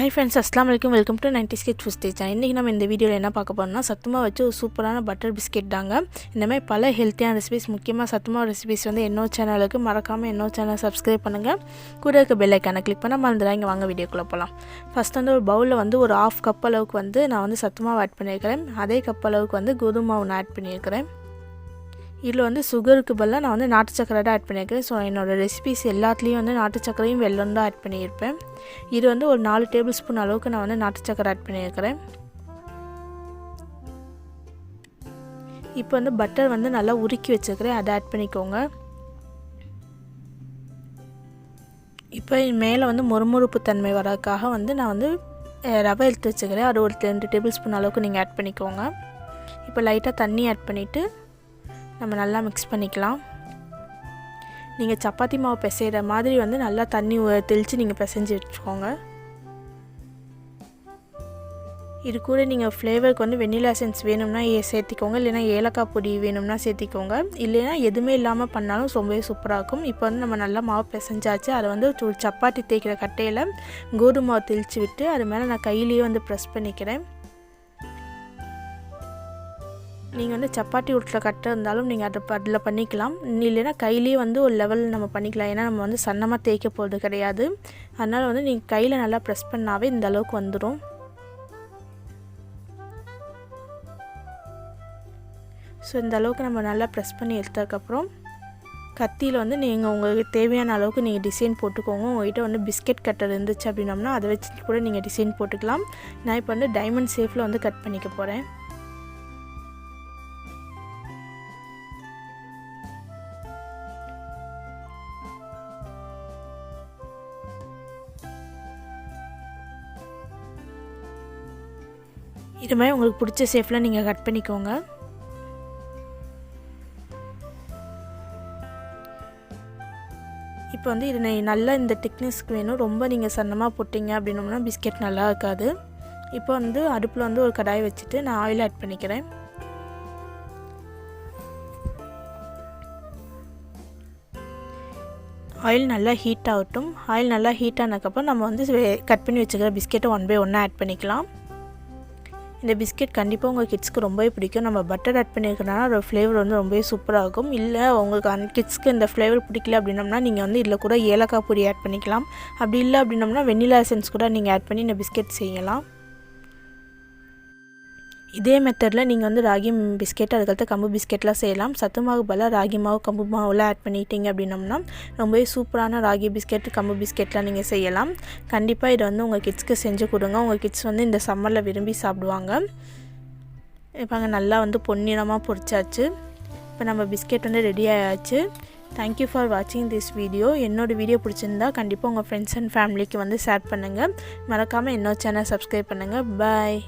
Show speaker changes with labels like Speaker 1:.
Speaker 1: High friends அஸ்லாம் வலைக்கம் welcome to nineties kid first stage இன்றைக்கி நம்ம இந்த வீடியோவில் என்ன பார்க்க போகிறோம்னா சத்துமா வச்சு ஒரு சூப்பரான பட்டர் பிஸ்கெட் தாங்க. இந்த மாதிரி பல ஹெல்த்தியான ரெசிபிஸ் முக்கியமாக சத்துமா ரெசிபிஸ் வந்து என்னோட சேனலுக்கு மறக்காமல் என்னோட சேனல் சப்ஸ்கிரைப் பண்ணுங்கள் கூட இருக்க பெல் ஐக்கானை கிளிக் பண்ணால் மறந்துடாங்க வாங்க வீடியோக்குள்ளே போகலாம் ஃபஸ்ட் வந்து ஒரு பவுலில் வந்து ஒரு ஆஃப் கப் அளவுக்கு வந்து நான் வந்து சத்துமாவை ஆட் பண்ணியிருக்கிறேன். அதே கப் அளவுக்கு வந்து கோதுமாவை நான் ஆட் பண்ணியிருக்கிறேன். இதில் வந்து சுகருக்கு பதிலாக நான் வந்து நாட்டு சக்கரை தான் ஆட் பண்ணியிருக்கேன். ஸோ என்னோடய ரெசிபிஸ் எல்லாத்துலேயும் வந்து நாட்டு சக்கரையும் வெள்ளம் தான் ஆட் பண்ணியிருப்பேன். இது வந்து ஒரு நாலு டேபிள் ஸ்பூன் அளவுக்கு நான் வந்து நாட்டு சக்கரை ஆட் பண்ணியிருக்கிறேன். இப்போ வந்து பட்டர் வந்து நல்லா உருக்கி வச்சுருக்கிறேன். அதை ஆட் பண்ணிக்கோங்க. இப்போ மேலே வந்து மொறுமொறுப்பு தன்மை வரதுக்காக வந்து நான் வந்து ரவை எடுத்து வச்சுக்கிறேன். அது ஒரு ரெண்டு டேபிள் ஸ்பூன் அளவுக்கு நீங்கள் ஆட் பண்ணிக்கோங்க. இப்போ லைட்டாக தண்ணி ஆட் பண்ணிவிட்டு நம்ம நல்லா மிக்ஸ் பண்ணிக்கலாம். நீங்கள் சப்பாத்தி மாவு பிசைகிற மாதிரி வந்து நல்லா தண்ணி தெளித்து நீங்கள் பிசைஞ்சு வச்சுக்கோங்க. இது கூட நீங்கள் ஃப்ளேவருக்கு வந்து வெண்ணிலா சென்ஸ் வேணும்னா ஏ சேர்த்திக்கோங்க. இல்லைனா ஏலக்காய் பொடி வேணும்னா சேர்த்திக்கோங்க. இல்லைனா எதுவுமே இல்லாமல் பண்ணாலும் ரொம்பவே சூப்பராக இருக்கும். இப்போ வந்து நம்ம நல்லா மாவு பிசைஞ்சாச்சு. அதை வந்து சப்பாத்தி தேய்க்கிற கட்டையில் கோதுமாவை தெளித்து விட்டு அது மேலே நான் கையிலேயே வந்து ப்ரெஸ் பண்ணிக்கிறேன். நீங்கள் வந்து சப்பாத்தி உருட்டுற கட்டை இருந்தாலும் நீங்கள் அதை அதில் பண்ணிக்கலாம். இல்லைன்னா கையிலேயே வந்து ஒரு லெவல் நம்ம பண்ணிக்கலாம். ஏன்னா நம்ம வந்து சன்னமாக தேய்க்க போகிறது கிடையாது. அதனால் வந்து நீங்கள் கையில் நல்லா ப்ரெஸ் பண்ணாவே இந்த அளவுக்கு வந்துடும் ஸோ இந்த அளவுக்கு நம்ம நல்லா ப்ரெஸ் பண்ணி எடுத்ததுக்கப்புறம் கத்தியில் வந்து நீங்கள் உங்களுக்கு தேவையான அளவுக்கு நீங்கள் டிசைன் போட்டுக்கோங்க. உங்கள்கிட்ட வந்து பிஸ்கெட் கட்டர் இருந்துச்சு அப்படின்னம்னா அதை வச்சு கூட நீங்கள் டிசைன் போட்டுக்கலாம். நான் இப்போ வந்து டைமண்ட் ஷேஃபில் வந்து கட் பண்ணிக்க போகிறேன் இது மாதிரி உங்களுக்கு பிடிச்ச ஷேஃபில் நீங்கள் கட் பண்ணிக்கோங்க. இப்போ வந்து இது நல்லா இந்த திக்னஸ்க்கு வேணும். ரொம்ப நீங்கள் சன்னமாக போட்டிங்க அப்படின்னோம்னா பிஸ்கெட் நல்லா இருக்காது. இப்போ வந்து அடுப்பில் வந்து ஒரு கடாய் வச்சுட்டு நான் ஆயில் ஆட் பண்ணிக்கிறேன். ஆயில் நல்லா ஹீட் ஆகட்டும். ஆயில் நல்லா ஹீட் ஆனதுக்கப்புறம் நம்ம வந்து கட் பண்ணி வச்சுக்கிற பிஸ்கெட்டை ஒன் பை ஒன்னாக ஆட் பண்ணிக்கலாம். இந்த பிஸ்கெட் கண்டிப்பாக உங்கள் கிட்ஸ்க்கு ரொம்பவே பிடிக்கும். நம்ம பட்டர் ஆட் பண்ணியிருக்கனால அதோட ஃப்ளேவர் வந்து ரொம்பவே சூப்பராக இருக்கும். இல்லை உங்களுக்கு அந்த கிட்ஸ்க்கு இந்த ஃப்ளேவர் பிடிக்கல அப்படின்னம்னா நீங்கள் வந்து இதில் கூட ஏலக்காய் பொடி ஆட் பண்ணிக்கலாம். அப்படி இல்லை அப்படின்னம்னா வெண்ணிலா எசன்ஸ் கூட நீங்கள் ஆட் பண்ணி இந்த பிஸ்கெட் செய்யலாம். இதே மெத்தடில் நீங்கள் வந்து ராகி பிஸ்கெட் அதுக்கடுத்து கம்பு பிஸ்கெட்லாம் செய்யலாம். சத்து மாவு பதிலாக ராகி மாவு கம்பு மாவுலாம் ஆட் பண்ணிட்டீங்க அப்படின்னம்னா ரொம்பவே சூப்பரான ராகி பிஸ்கெட் கம்பு பிஸ்கெட்லாம் நீங்கள் செய்யலாம். கண்டிப்பாக இதை வந்து உங்கள் கிட்ஸ்க்கு செஞ்சு கொடுங்க. உங்கள் கிட்ஸ் வந்து இந்த சம்மரில் விரும்பி சாப்பிடுவாங்க. இப்போ அங்கே நல்லா வந்து பொன்னிறமாக பொரிச்சாச்சு. இப்போ நம்ம பிஸ்கெட் வந்து ரெடி ஆயாச்சு. தேங்க்யூ ஃபார் வாட்சிங் திஸ் வீடியோ என்னோடய வீடியோ பிடிச்சிருந்தா கண்டிப்பாக உங்கள் ஃப்ரெண்ட்ஸ் அண்ட் ஃபேமிலிக்கு வந்து ஷேர் பண்ணுங்கள் மறக்காமல் இன்னொரு சேனல் சப்ஸ்கிரைப் பண்ணுங்கள் பாய்